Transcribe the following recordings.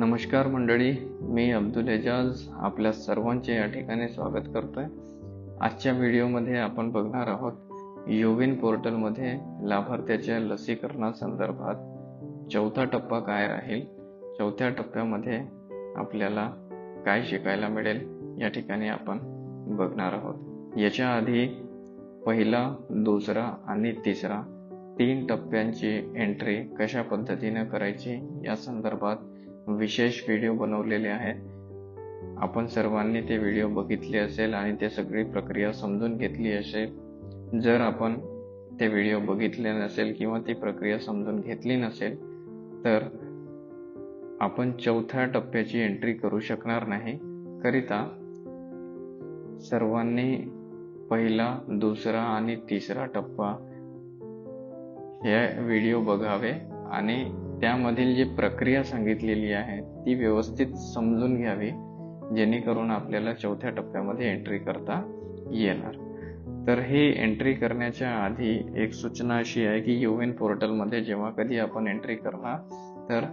नमस्कार मंडळी मी अब्दुल एजाज आपल्या सर्वांचे या ठिकाणी स्वागत करतोय. आजच्या व्हिडिओमध्ये आपण बघणार आहोत युविन पोर्टलमध्ये लाभार्थ्याच्या लसीकरणासंदर्भात चौथा टप्पा काय राहील? चौथ्या टप्प्यामध्ये आपल्याला काय शिकायला मिळेल? या ठिकाणी आपण बघणार आहोत. याच्या आधी पहिला दुसरा आणि तिसरा तीन टप्प्यांची एंट्री कशा पद्धतीने करायची? या संदर्भात विशेष व्हिडिओ बनवलेले आहेत. आपण सर्वांनी ते व्हिडिओ बघितले असेल आणि ते सगळी प्रक्रिया समजून घेतली असेल. जर आपण ते व्हिडिओ बघितले नसेल किंवा ती प्रक्रिया समजून घेतली नसेल तर आपण चौथ्या टप्प्याची एंट्री करू शकणार नाही. करिता सर्वांनी पहिला दुसरा आणि तिसरा टप्पा हे व्हिडिओ बघावे आणि त्यामधील जी प्रक्रिया सांगितलेली आहे ती व्यवस्थित समजून घ्यावी जेणेकरून आपल्याला चौथ्या टप्प्यामध्ये एंट्री करता येणार. तर ही एंट्री करण्याच्या आधी एक सूचना अशी आहे की यू एन पोर्टलमध्ये जेव्हा कधी आपण एंट्री करणार तर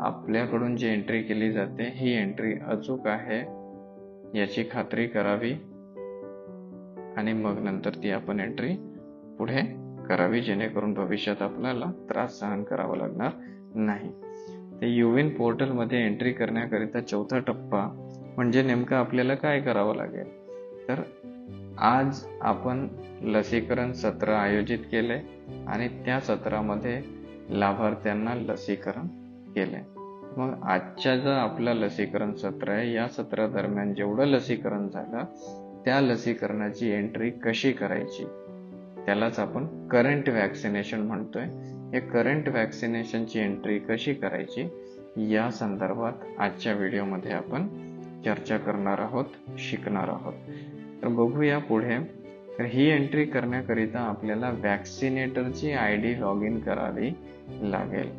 आपल्याकडून जी एंट्री केली जाते ही एंट्री अचूक आहे याची खात्री करावी आणि मग नंतर ती आपण एंट्री पुढे करावी जेणेकरून भविष्यात आपल्याला त्रास सहन करावा लागणार. नाही. ते युविन पोर्टलमध्ये एंट्री करण्याकरिता चौथा टप्पा म्हणजे नेमकं आपल्याला काय करावं लागेल? तर आज आपण लसीकरण सत्र आयोजित केले आणि त्या सत्रामध्ये लाभार्थ्यांना लसीकरण केले मग आजच्या जो आपलं लसीकरण सत्र आहे या सत्रादरम्यान जेवढं लसीकरण झालं त्या लसीकरणाची एंट्री कशी करायची? त्यालाच आपण करंट वॅक्सिनेशन म्हणतोय. हे करंट वॅक्सिनेशनची एंट्री कशी करायची या संदर्भात आजच्या व्हिडिओमध्ये आपण चर्चा करणार आहोत शिकणार आहोत. तर बघूया पुढे. तर ही एंट्री करण्याकरिता आपल्याला वॅक्सिनेटरची आय डी लॉग इन करावी लागेल.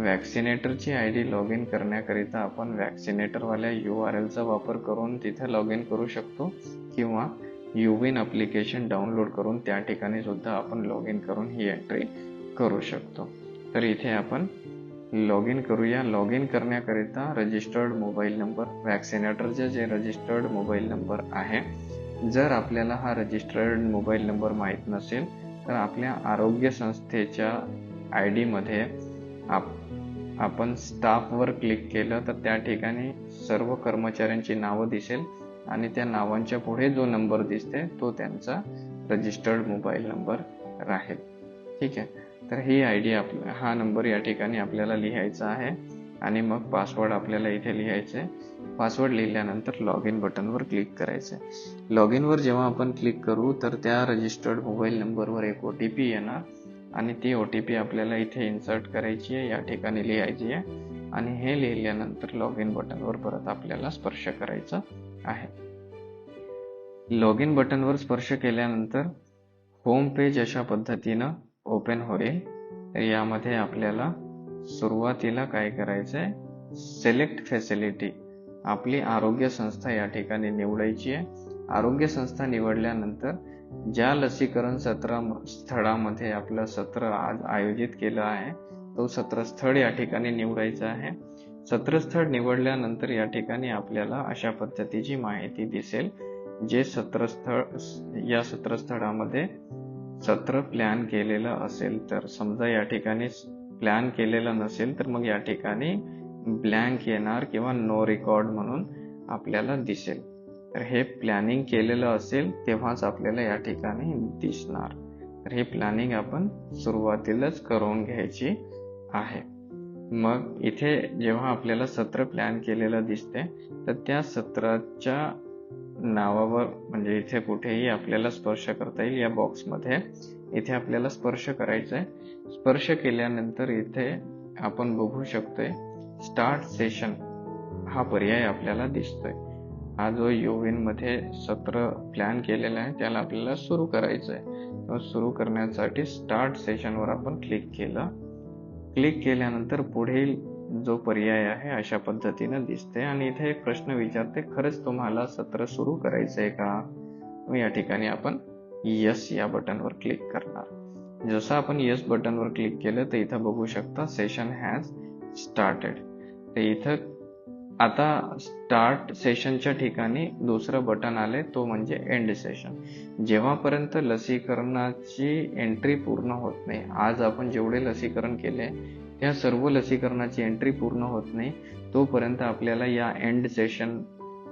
वॅक्सिनेटरची आय डी लॉग इन करण्याकरिता आपण वॅक्सिनेटरवाल्या यू आर एलचा वापर करून तिथे लॉग इन करू शकतो किंवा युविन अप्लिकेशन डाउनलोड करून त्या ठिकाणी सुद्धा आपण लॉग इन करून ही एंट्री करू शकतो. तर इथे आपण लॉग इन करूया. लॉग इन करण्याकरिता रजिस्टर्ड मोबाईल नंबर वॅक्सिनेटरचे जे रजिस्टर्ड मोबाईल नंबर आहे जर आपल्याला हा रजिस्टर्ड मोबाईल नंबर माहीत नसेल तर आपल्या आरोग्य संस्थेच्या आय डीमध्ये आप आपण स्टाफवर क्लिक केलं तर त्या ठिकाणी सर्व कर्मचाऱ्यांची नावं दिसेल आणि त्या नावांच्या पुढे जो नंबर दिसते तो त्यांचा रजिस्टर्ड मोबाईल नंबर राहील. ठीक आहे? तर ही आय डी आप हा नंबर या ठिकाणी आपल्याला लिहायचा आहे. आणि मग पासवर्ड आपल्याला इथे लिहायचं. आहे पासवर्ड लिहिल्यानंतर लॉग इन बटनवर क्लिक करायचे. लॉग इनवर जेव्हा आपण क्लिक करू तर त्या रजिस्टर्ड मोबाईल नंबरवर एक ओ टी पी येणार. आणि ती ओ टी पी आपल्याला इथे इन्सर्ट करायची आहे या ठिकाणी लिहायची आहे. आणि हे लिहिल्यानंतर लॉग इन बटनवर परत आपल्याला स्पर्श करायचा आहे. लॉग इन बटनवर स्पर्श केल्यानंतर होम पेज अशा पद्धतीनं ओपन होईल. तर यामध्ये आपल्याला सुरुवातीला काय करायचं आहे सिलेक्ट फॅसिलिटी आपली आरोग्य संस्था या ठिकाणी निवडायची आहे. आरोग्य संस्था निवडल्यानंतर ज्या लसीकरण सत्र स्थळामध्ये आपलं सत्र आज आयोजित केलं आहे तो सत्रस्थळ या ठिकाणी निवडायचा आहे. सत्रस्थळ निवडल्यानंतर या ठिकाणी आपल्याला अशा पद्धतीची माहिती दिसेल जे सत्रस्थळ या सत्रस्थळामध्ये सत्र प्लॅन केलेलं असेल तर समजा या ठिकाणी प्लॅन केलेलं नसेल तर मग या ठिकाणी ब्लँक येणार किंवा नो रेकॉर्ड म्हणून आपल्याला दिसेल. तर हे प्लॅनिंग केलेलं असेल तेव्हाच आपल्याला या ठिकाणी दिसणार. तर हे प्लॅनिंग आपण सुरुवातीलाच करून घ्यायची आहे. मग इथे जेव्हा आपल्याला सत्र प्लॅन केलेलं दिसते तर त्या सत्राच्या नावावर म्हणजे इथे कुठेही आपल्याला स्पर्श करता येईल या बॉक्समध्ये इथे आपल्याला स्पर्श करायचा आहे स्पर्श केल्यानंतर इथे आपण बघू शकतोय स्टार्ट सेशन हा पर्याय आपल्याला दिसतोय. हा जो युविनमध्ये सत्र प्लॅन केलेला आहे त्याला आपल्याला सुरू करायचं आहे सुरू करण्यासाठी स्टार्ट सेशनवर आपण क्लिक केलं. क्लिक केल्यानंतर पुढील जो पर्याय आहे अशा पद्धतीनं दिसते आणि इथे एक प्रश्न विचारते खरंच तुम्हाला सत्र सुरू करायचं आहे का या ठिकाणी आपण यस या बटनवर क्लिक करणार. जसं आपण यस बटनवर क्लिक केलं तर इथं बघू शकता सेशन हॅज स्टार्टेड तर इथं आता स्टार्ट सेशनच्या ठिकाणी दुसरं बटन आले तो म्हणजे एंड सेशन जेव्हापर्यंत लसीकरणाची एंट्री पूर्ण होत नाही आज आपण जेवढे लसीकरण केले या सर्व लसीकरणाची एंट्री पूर्ण होत नाही तोपर्यंत आपल्याला या एंड सेशन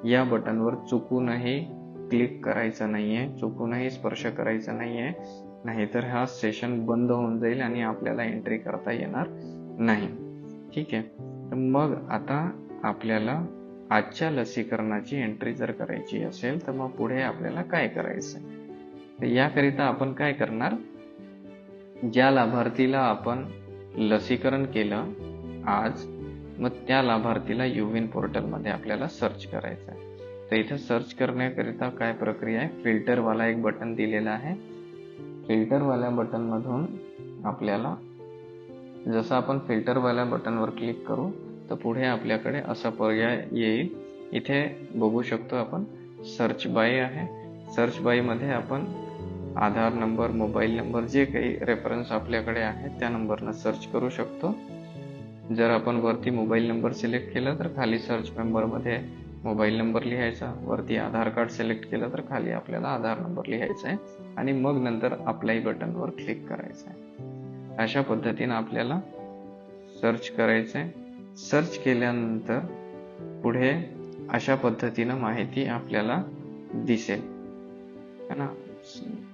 या बटनवर चुकूनही क्लिक करायचं नाहीये चुकूनही स्पर्श करायचा नाहीये नाहीतर हा सेशन बंद होऊन जाईल आणि आपल्याला एंट्री करता येणार नाही. ठीक आहे? तर मग आता आपल्याला आजच्या लसीकरणाची एंट्री जर करायची असेल तर मग पुढे आपल्याला काय करायचं तर याकरिता आपण काय करणार? ज्या लाभार्थीला आपण लसीकरण केलं आज मग त्या लाभार्थीला युविन पोर्टलमध्ये आपल्याला सर्च करायचं आहे तर इथे सर्च करण्याकरिता काय प्रक्रिया आहे? फिल्टरवाला एक बटन दिलेला आहे. फिल्टरवाल्या बटनमधून आपल्याला जसं आपण फिल्टरवाल्या बटनवर क्लिक करू तर पुढे आपल्याकडे असा पर्याय येईल. इथे बघू शकतो आपण सर्च बाय आहे. सर्च बायमध्ये आपण आधार नंबर मोबाईल नंबर जे काही रेफरन्स आपल्याकडे आहे त्या नंबरनं सर्च करू शकतो. जर आपण वरती मोबाईल नंबर सिलेक्ट केला तर खाली सर्च मेंबरमध्ये मोबाईल नंबर लिहायचा. वरती आधार कार्ड सिलेक्ट केलं तर खाली आपल्याला आधार नंबर लिहायचा आहे. आणि मग नंतर अप्लाय बटनवर क्लिक करायचं आहे. अशा पद्धतीनं आपल्याला सर्च करायचं आहे. सर्च केल्यानंतर पुढे अशा पद्धतीनं माहिती आपल्याला दिसेल. है ना?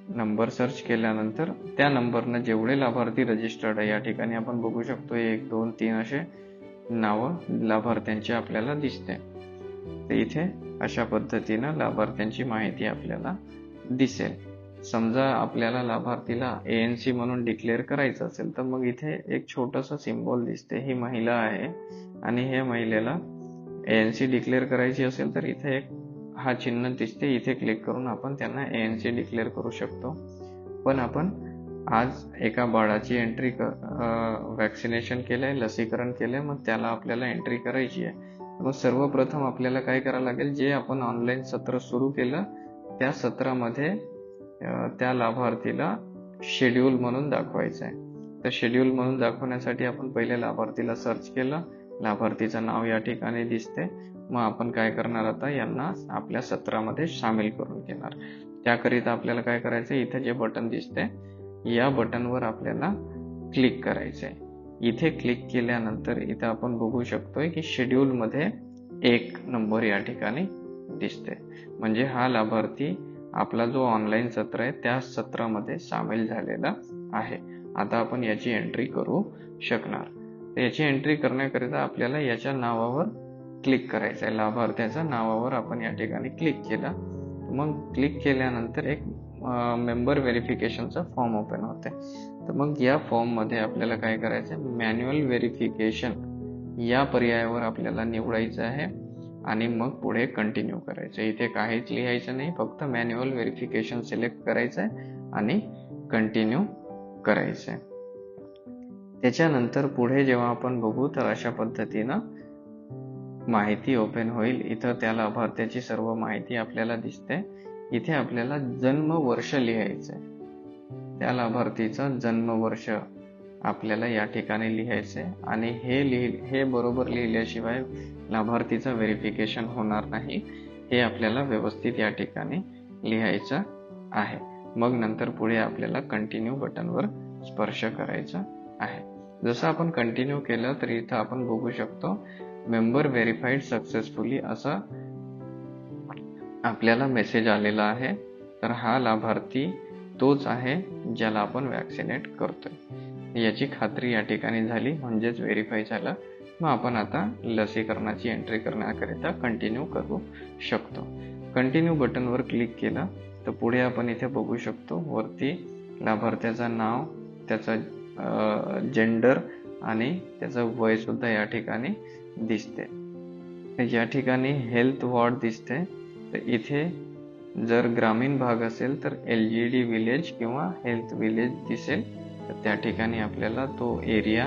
नंबर सर्च केल्यानंतर त्या नंबरनं जेवढे लाभार्थी रजिस्टर्ड आहे या ठिकाणी आपण बघू शकतो एक दोन तीन असे नावं लाभार्थ्यांची आपल्याला दिसते. तर इथे अशा पद्धतीनं लाभार्थ्यांची माहिती आपल्याला दिसेल. समजा आपल्याला लाभार्थीला एएनसी म्हणून डिक्लेअर करायचं असेल तर मग इथे एक छोटस सिम्बॉल दिसते. ही महिला आहे आणि हे महिलेला एएनसी डिक्लेअर करायची असेल तर इथे एक हा चिन्ह दिसते इथे क्लिक करून आपण त्यांना एन सी डिक्लेअर करू शकतो. पण आपण आज एका बाळाची एंट्री क वॅक्सिनेशन केलंय लसीकरण केलंय मग त्याला आपल्याला एंट्री करायची आहे. मग सर्वप्रथम आपल्याला काय करावं लागेल जे आपण ऑनलाईन सत्र सुरू केलं त्या सत्रामध्ये त्या लाभार्थीला शेड्यूल म्हणून दाखवायचं आहे. तर शेड्यूल म्हणून दाखवण्यासाठी आपण पहिले लाभार्थीला सर्च केलं. लाभार्थीचं नाव या ठिकाणी दिसते मग आपण काय करणार आता? यांना आपल्या सत्रामध्ये सामील करून घेणार. त्याकरिता आपल्याला काय करायचं इथे जे बटन दिसते या बटनवर आपल्याला क्लिक करायचं आहे इथे क्लिक केल्यानंतर इथे आपण बघू शकतोय की शेड्यूल मध्ये एक नंबर या ठिकाणी दिसते म्हणजे हा लाभार्थी आपला जो ऑनलाईन सत्र आहे त्या सत्रामध्ये सामील झालेला आहे. आता आपण याची एंट्री करू शकणार. याची एंट्री करण्याकरिता आपल्याला याच्या नावावर क्लिक करायचं आहे. लाभार्थ्याच्या नावावर आपण या ठिकाणी क्लिक केलं. मग क्लिक केल्यानंतर एक मेंबर व्हेरिफिकेशनचा फॉर्म ओपन होते तर मग या फॉर्ममध्ये आपल्याला काय करायचं मॅन्युअल व्हेरिफिकेशन या पर्यायावर आपल्याला निवडायचं आहे. आणि मग पुढे कंटिन्यू करायचं इथे काहीच लिहायचं नाही. फक्त मॅन्युअल व्हेरिफिकेशन सिलेक्ट करायचं आहे आणि कंटिन्यू करायचं आहे. त्याच्यानंतर पुढे जेव्हा आपण बघू तर अशा पद्धतीनं माहिती ओपन होईल. इथं त्या लाभार्थ्याची सर्व माहिती आपल्याला दिसते. इथे आपल्याला जन्म वर्ष लिहायचं त्या लाभार्थीचं जन्म वर्ष आपल्याला या ठिकाणी लिहायचंय. आणि हे लिहि हे बरोबर लिहिल्याशिवाय लाभार्थीचं व्हेरिफिकेशन होणार नाही. हे आपल्याला व्यवस्थित या ठिकाणी लिहायचं आहे. मग नंतर पुढे आपल्याला कंटिन्यू बटनवर स्पर्श करायचा आहे. जसं आपण कंटिन्यू केलं तर इथं आपण बघू शकतो मेंबर व्हेरीफाईड सक्सेसफुली असा आपल्याला मेसेज आलेला आहे. तर हा लाभार्थी तोच आहे ज्याला आपण वॅक्सिनेट करतोय. याची खात्री या ठिकाणी झाली म्हणजेच व्हेरीफाय झालं. मग आपण आता लसीकरणाची एंट्री करण्याकरिता कंटिन्यू करू शकतो. कंटिन्यू बटनवर क्लिक केलं तर पुढे आपण इथे बघू शकतो वरती लाभार्थ्याचं नाव त्याचं जेंडर आणि त्याचं वयसुद्धा या ठिकाणी दिसते. या ठिकाणी हेल्थ वॉर्ड दिसते. तर इथे जर ग्रामीण भाग असेल तर एल जी डी विलेज किंवा हेल्थ विलेज दिसेल. तर त्या ठिकाणी आपल्याला तो एरिया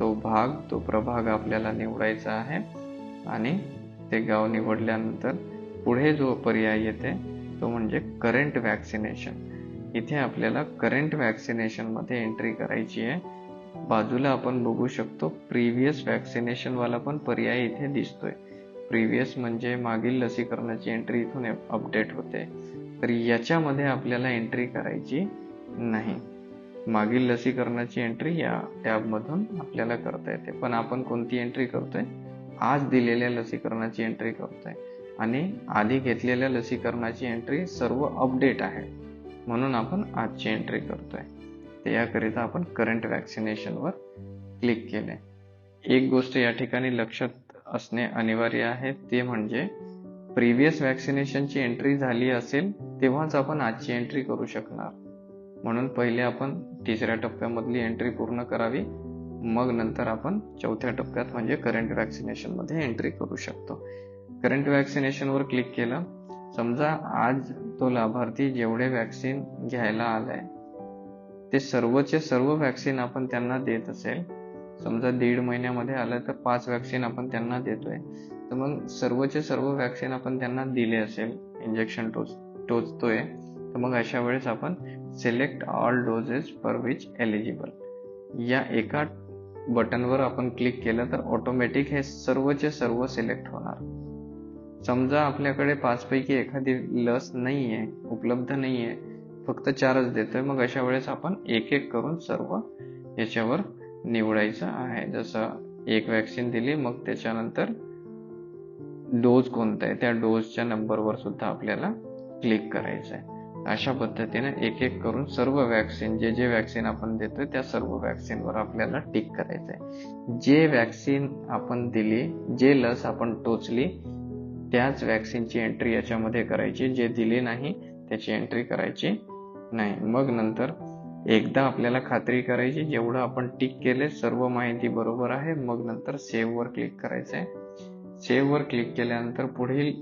तो भाग तो प्रभाग आपल्याला निवडायचा आहे. आणि ते गाव निवडल्यानंतर पुढे जो पर्याय येते तो म्हणजे करंट वॅक्सिनेशन इथे आपल्याला करंट वॅक्सिनेशनमध्ये एंट्री करायची आहे. बाजूला आपण बघू शकतो प्रिव्हियस वॅक्सिनेशन वाला पण पर्याय इथे दिसतोय. प्रिव्हियस म्हणजे मागील लसीकरणाची एंट्री इथून अपडेट होते. तर याच्यामध्ये आपल्याला एंट्री करायची नाही. मागील लसीकरणाची एंट्री या टॅबमधून आपल्याला करता येते. पण आपण कोणती एंट्री करतोय? आज दिलेल्या लसीकरणाची एंट्री करतोय. आणि आधी घेतलेल्या लसीकरणाची एंट्री सर्व अपडेट आहे. म्हणून आपण आजची एंट्री करतोय. ते याकरिता आपण करंट वॅक्सिनेशनवर क्लिक केले. एक गोष्ट या ठिकाणी लक्षात असणे अनिवार्य आहे ते म्हणजे प्रिव्हियस वॅक्सिनेशनची एंट्री झाली असेल तेव्हाच आपण आजची एंट्री करू शकणार. म्हणून पहिले आपण तिसऱ्या टप्प्यामधली एंट्री पूर्ण करावी मग नंतर आपण चौथ्या टप्प्यात म्हणजे करंट वॅक्सिनेशनमध्ये एंट्री करू शकतो. करंट वॅक्सिनेशनवर क्लिक केलं समजा आज तो लाभार्थी जेवढे वॅक्सिन घ्यायला आलाय ते सर्वचे सर्व वॅक्सिन आपण त्यांना देत असेल समजा दीड महिन्यामध्ये आलं तर पाच वॅक्सिन आपण त्यांना देतोय. तर मग सर्वचे सर्व वॅक्सिन आपण त्यांना दिले असेल इंजेक्शन टोच टोचतोय तर मग अशा वेळेस आपण select all doses for which eligible या एका बटनवर आपण क्लिक केलं तर ऑटोमॅटिक हे सर्वचे सर्व सिलेक्ट होणार. समजा आपल्याकडे पाच पैकी एखादी लस नाही आहे उपलब्ध नाहीये फक्त चारच देतोय. मग अशा वेळेस आपण एक एक करून सर्व याच्यावर निवडायचं आहे. जसं एक वॅक्सिन दिली मग त्याच्यानंतर डोज कोणता आहे? त्या डोजच्या नंबरवर सुद्धा आपल्याला क्लिक करायचं आहे अशा पद्धतीने एक एक करून सर्व वॅक्सिन जे जे वॅक्सिन आपण देतोय त्या सर्व वॅक्सिनवर आपल्याला टिक करायचं आहे जे वॅक्सिन आपण दिली जे लस आपण टोचली त्याच वॅक्सिनची एंट्री याच्यामध्ये करायची. जे दिली नाही त्याची एंट्री करायची. नाही. मग नंतर एकदा आपल्याला खात्री करायची जेवढं आपण टिक केले सर्व माहिती बरोबर आहे मग नंतर सेव्हवर क्लिक करायचं आहे सेव्हवर क्लिक केल्यानंतर पुढील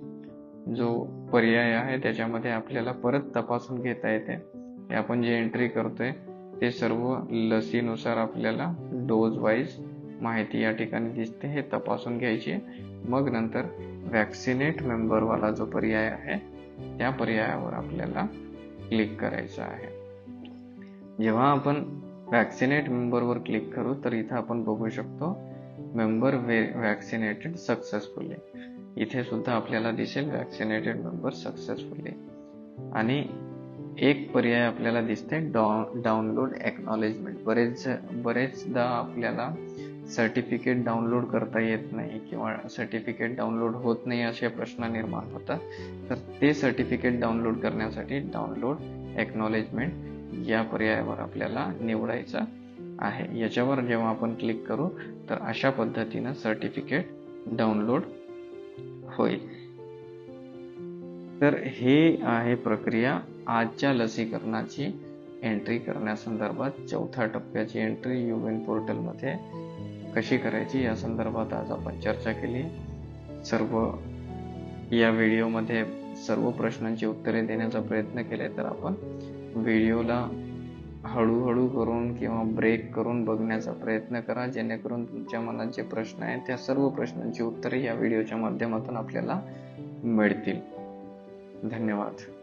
जो पर्याय आहे त्याच्यामध्ये आपल्याला परत तपासून घेता येते. आपण जे एंट्री करतोय ते सर्व लसीनुसार आपल्याला डोज वाईज माहिती या ठिकाणी दिसते. हे तपासून घ्यायची. मग नंतर वॅक्सिनेट मेंबरवाला जो पर्याय आहे त्या पर्यायावर आपल्याला क्लिक करायचं आहे. जेव्हा आपण वॅक्सिनेट मेंबरवर क्लिक करू तर इथं आपण बघू शकतो मेंबर वे वॅक्सिनेटेड सक्सेसफुली इथे सुद्धा आपल्याला दिसेल वॅक्सिनेटेड मेंबर सक्सेसफुली आणि एक पर्याय आपल्याला दिसते डाउनलोड एक्नॉलेजमेंट बरेच बरेचदा आपल्याला सर्टिफिकेट डाउनलोड करता येत नाही किंवा सर्टिफिकेट डाउनलोड होत नाही असे प्रश्न निर्माण होतात तर ते सर्टिफिकेट डाउनलोड करण्यासाठी डाउनलोड एक्नॉलेजमेंट या पर्यायावर आपल्याला निवडायचं आहे. याच्यावर जेव्हा आपण क्लिक करू तर अशा पद्धतीनं सर्टिफिकेट डाउनलोड होईल. तर हे आहे प्रक्रिया. आजच्या लसीकरणाची एंट्री करण्यासंदर्भात चौथ्या टप्प्याची एंट्री युएन पोर्टलमध्ये कशी करायची या संदर्भात आज आपण चर्चा केली. सर्व या व्हिडिओमध्ये सर्व प्रश्नांची उत्तरे देण्याचा प्रयत्न केले तर आपण व्हिडिओला हळूहळू करून किंवा ब्रेक करून बघण्याचा प्रयत्न करा. जेणेकरून तुमच्या मनात जे प्रश्न आहेत त्या सर्व प्रश्नांची उत्तरे या व्हिडिओच्या माध्यमातून आपल्याला मिळतील. धन्यवाद.